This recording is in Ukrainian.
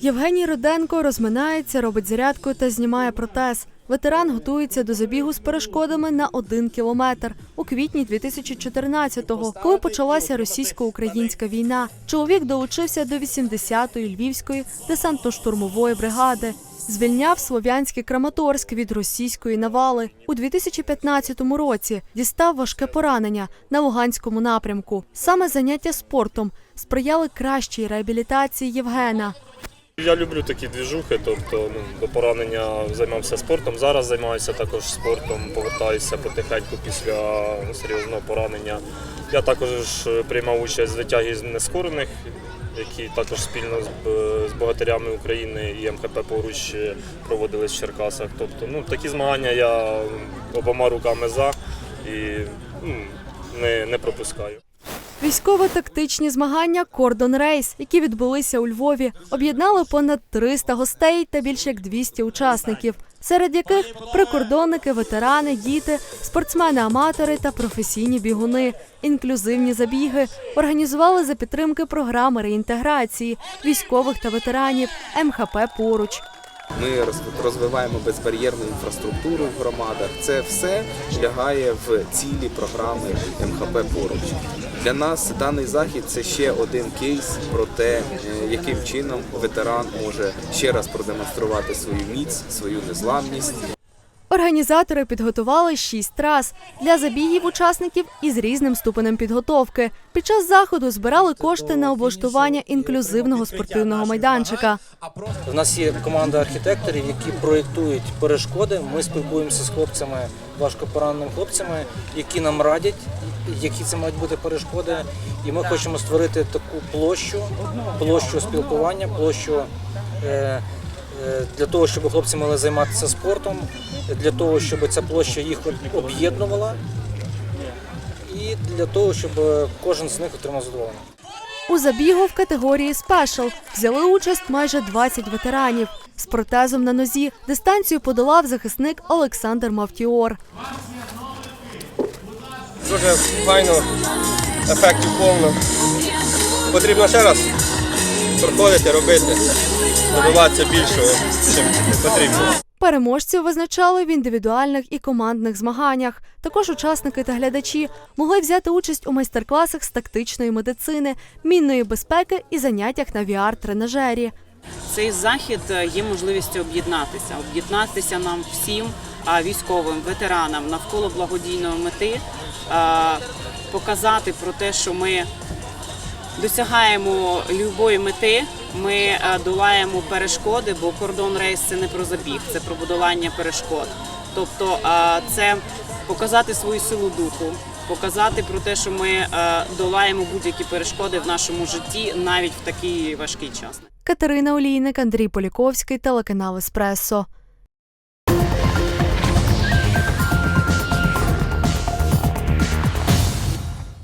Євгеній Руденко розминається, робить зарядку та знімає протез. Ветеран готується до забігу з перешкодами на один кілометр у квітні 2014-го, коли почалася російсько-українська війна. Чоловік долучився до 80-ї львівської десантно-штурмової бригади. Звільняв слов'янський Краматорськ від російської навали у 2015 році. Дістав важке поранення на Луганському напрямку. Саме заняття спортом сприяли кращій реабілітації Євгена. Я люблю такі двіжухи, тобто ну, до поранення займався спортом. Зараз займаюся також спортом, повертаюся потихеньку після серйозного поранення. Я також е, приймав участь в витягі з нескорених, які також спільно з, з богатирями України і МХП поруч е, проводились в Черкасах. Тобто, ну, такі змагання я обома руками за і ну, не, не пропускаю. Військово-тактичні змагання Кордон Рейс, які відбулися у Львові, об'єднали понад 300 гостей та більше як 200 учасників, серед яких прикордонники, ветерани, діти, спортсмени-аматори та професійні бігуни. Інклюзивні забіги організували за підтримки програми реінтеграції військових та ветеранів МХП поруч. Ми роз- розвиваємо безбар'єрну інфраструктуру в громадах. Це все лягає в цілі програми МХП поруч. Для нас даний захід це ще один кейс про те, е, яким чином ветеран може ще раз продемонструвати свою міць, свою незламність. Організатори підготували шість трас для забігів учасників із різним ступенем підготовки. Під час заходу збирали кошти на облаштування інклюзивного спортивного майданчика. У нас є команда архітекторів, які проєктують перешкоди. Ми спілкуємося з хлопцями, важко пораненими хлопцями, які нам радять, які це мають бути перешкоди. І ми хочемо створити таку площу, площу спілкування, площу е, для того, щоб хлопці могли займатися спортом, для того, щоб ця площа їх об'єднувала, і для того, щоб кожен з них отримав задоволення. У забігу в категорії спешл взяли участь майже 20 ветеранів. З протезом на нозі дистанцію подолав захисник Олександр Мавтіор. Дуже файно, ефектів повно. Потрібно ще раз проходити, робити, добиватися більшого, чим потрібно. Переможців визначали в індивідуальних і командних змаганнях. Також учасники та глядачі могли взяти участь у майстер-класах з тактичної медицини, мінної безпеки і заняттях на VR-тренажері. Цей захід е, є можливістю об'єднатися, об'єднатися нам всім військовим ветеранам навколо благодійної мети, показати про те, що ми досягаємо любої мети. Ми е, долаємо перешкоди, бо кордон рейс це не про забіг, це про будування перешкод. Тобто це показати свою силу духу, показати про те, що ми е, долаємо будь-які перешкоди в нашому житті навіть в такий важкий час. Катерина Олійник, Андрій Поліковський, телеканал Еспресо.